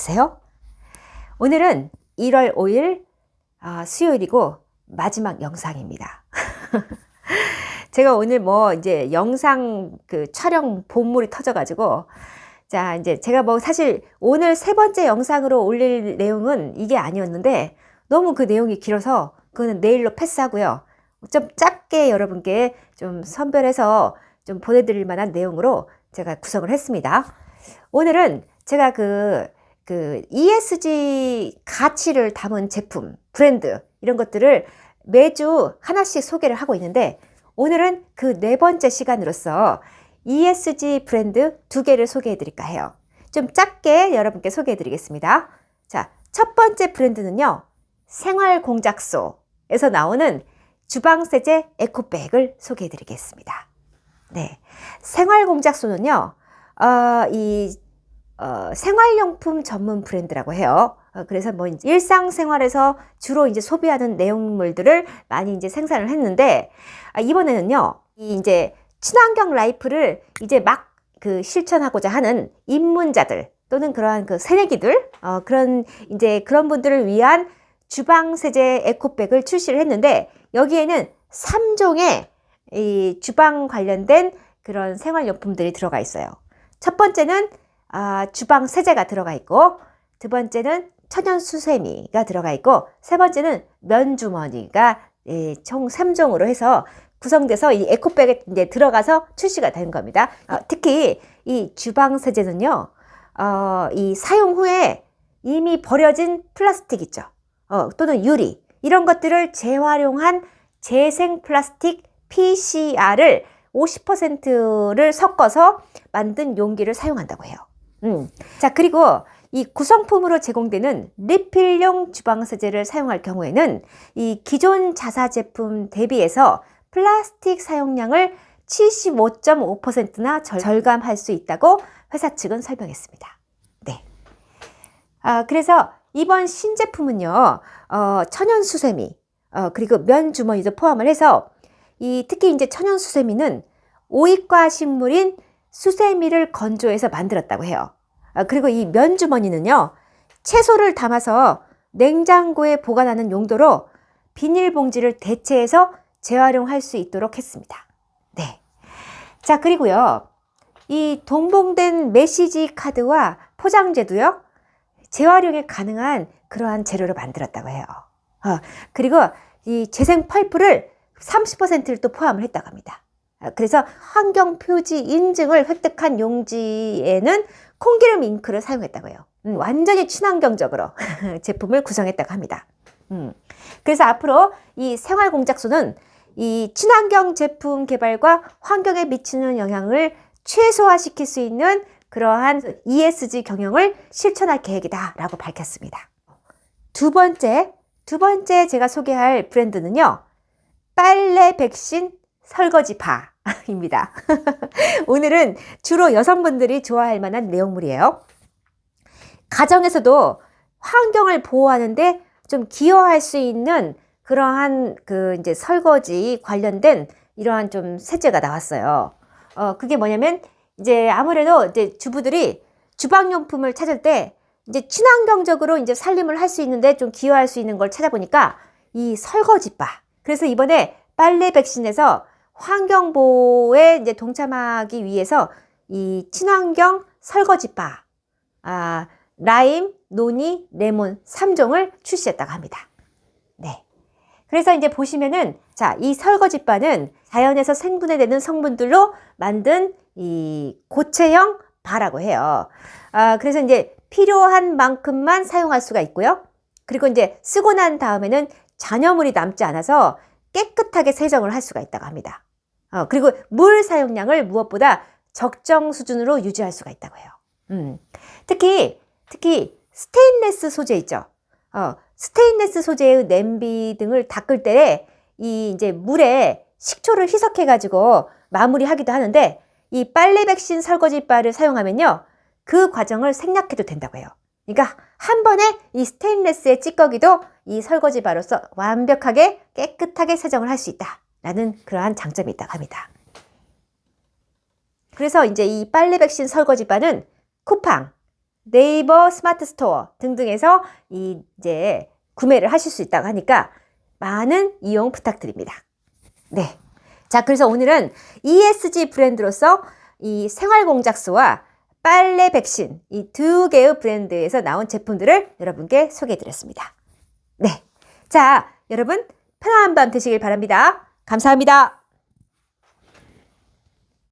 안녕하세요. 오늘은 1월 5일 아, 수요일이고 마지막 영상입니다. 제가 오늘 뭐 이제 영상 그 촬영 본물이 터져가지고 자, 이제 제가 뭐 사실 오늘 세 번째 영상으로 올릴 내용은 이게 아니었는데 너무 그 내용이 길어서 그거는 내일로 패스하고요. 좀 짧게 여러분께 좀 선별해서 좀 보내드릴 만한 내용으로 제가 구성을 했습니다. 오늘은 제가 그, 그 ESG 가치를 담은 제품, 브랜드, 이런 것들을 매주 하나씩 소개를 하고 있는데 오늘은 그 네 번째 시간으로서 ESG 브랜드 두 개를 소개해 드릴까 해요. 좀 짧게 여러분께 소개해 드리겠습니다. 자, 첫 번째 브랜드는요, 생활 공작소에서 나오는 주방 세제 에코백을 소개해 드리겠습니다. 네. 생활 공작소는요, 어, 이, 어, 생활용품 전문 브랜드라고 해요. 어, 그래서 뭐 이제 일상생활에서 주로 이제 소비하는 내용물들을 많이 이제 생산을 했는데, 아, 이번에는요, 이 이제 친환경 라이프를 이제 막 그 실천하고자 하는 입문자들 또는 그러한 그 새내기들, 어, 그런 이제 그런 분들을 위한 주방 세제 에코백을 출시를 했는데, 여기에는 3종의 이 주방 관련된 그런 생활용품들이 들어가 있어요. 첫 번째는 아, 주방 세제가 들어가 있고 두 번째는 천연 수세미가 들어가 있고 세 번째는 면주머니가 예, 총 3종으로 해서 구성돼서 이 에코백에 이제 들어가서 출시가 된 겁니다. 어, 특히 이 주방 세제는요, 어, 이 사용 후에 이미 버려진 플라스틱 있죠. 어, 또는 유리 이런 것들을 재활용한 재생 플라스틱 PCR을 50%를 섞어서 만든 용기를 사용한다고 해요. 음. 자, 그리고 이 구성품으로 제공되는 리필용 주방세제를 사용할 경우에는 이 기존 자사 제품 대비해서 플라스틱 사용량을 75.5%나 절감할 수 있다고 회사 측은 설명했습니다. 네. 아, 그래서 이번 신제품은요, 어, 천연 수세미, 어, 그리고 면 주머니도 포함을 해서 이 특히 이제 천연 수세미는 오이과 식물인 수세미를 건조해서 만들었다고 해요. 아, 그리고 이 면 주머니는요, 채소를 담아서 냉장고에 보관하는 용도로 비닐봉지를 대체해서 재활용할 수 있도록 했습니다. 네. 자, 그리고요, 이 동봉된 메시지 카드와 포장재도요, 재활용이 가능한 그러한 재료로 만들었다고 해요. 어, 그리고 이 재생 펄프를 30%를 또 포함을 했다고 합니다. 아, 그래서 환경 표지 인증을 획득한 용지에는 콩기름 잉크를 사용했다고 해요. 음, 완전히 친환경적으로 제품을 구성했다고 합니다. 음, 그래서 앞으로 이 생활 공작소는 이 친환경 제품 개발과 환경에 미치는 영향을 최소화시킬 수 있는 그러한 ESG 경영을 실천할 계획이다라고 밝혔습니다. 두 번째, 두 번째 제가 소개할 브랜드는요. 빨래 백신 설거지파 입니다. 오늘은 주로 여성분들이 좋아할 만한 내용물이에요. 가정에서도 환경을 보호하는데 좀 기여할 수 있는 그러한 그 이제 설거지 관련된 이러한 좀 세제가 나왔어요. 어, 그게 뭐냐면 이제 아무래도 이제 주부들이 주방용품을 찾을 때 이제 친환경적으로 이제 살림을 할 수 있는데 좀 기여할 수 있는 걸 찾아보니까 이 설거지바. 그래서 이번에 빨래 백신에서 환경 보호에 이제 동참하기 위해서 이 친환경 설거지바, 아, 라임, 노니, 레몬 3종을 출시했다고 합니다. 네. 그래서 이제 보시면은 자, 이 설거지바는 자연에서 생분해되는 성분들로 만든 이 고체형 바라고 해요. 아, 그래서 이제 필요한 만큼만 사용할 수가 있고요. 그리고 이제 쓰고 난 다음에는 잔여물이 남지 않아서 깨끗하게 세정을 할 수가 있다고 합니다. 어, 그리고 물 사용량을 무엇보다 적정 수준으로 유지할 수가 있다고 해요. 음. 특히, 특히 스테인레스 소재 있죠. 어, 스테인레스 소재의 냄비 등을 닦을 때이 이제 물에 식초를 희석해 가지고 마무리하기도 하는데 이 빨래 백신 설거지 바를 사용하면요. 그 과정을 생략해도 된다고 해요. 그러니까 한 번에 이 스테인레스의 찌꺼기도 이 설거지 바로서 완벽하게 깨끗하게 세정을 할 수 있다 라는 그러한 장점이 있다고 합니다. 그래서 이제 이 빨래 백신 설거지 바는 쿠팡, 네이버 스마트 스토어 등등에서 이 이제 구매를 하실 수 있다고 하니까 많은 이용 부탁드립니다. 네. 자, 그래서 오늘은 ESG 브랜드로서 이 생활 공작소와 빨래 백신 이 두 개의 브랜드에서 나온 제품들을 여러분께 소개해 드렸습니다. 네. 자, 여러분 편안한 밤 되시길 바랍니다. 감사합니다.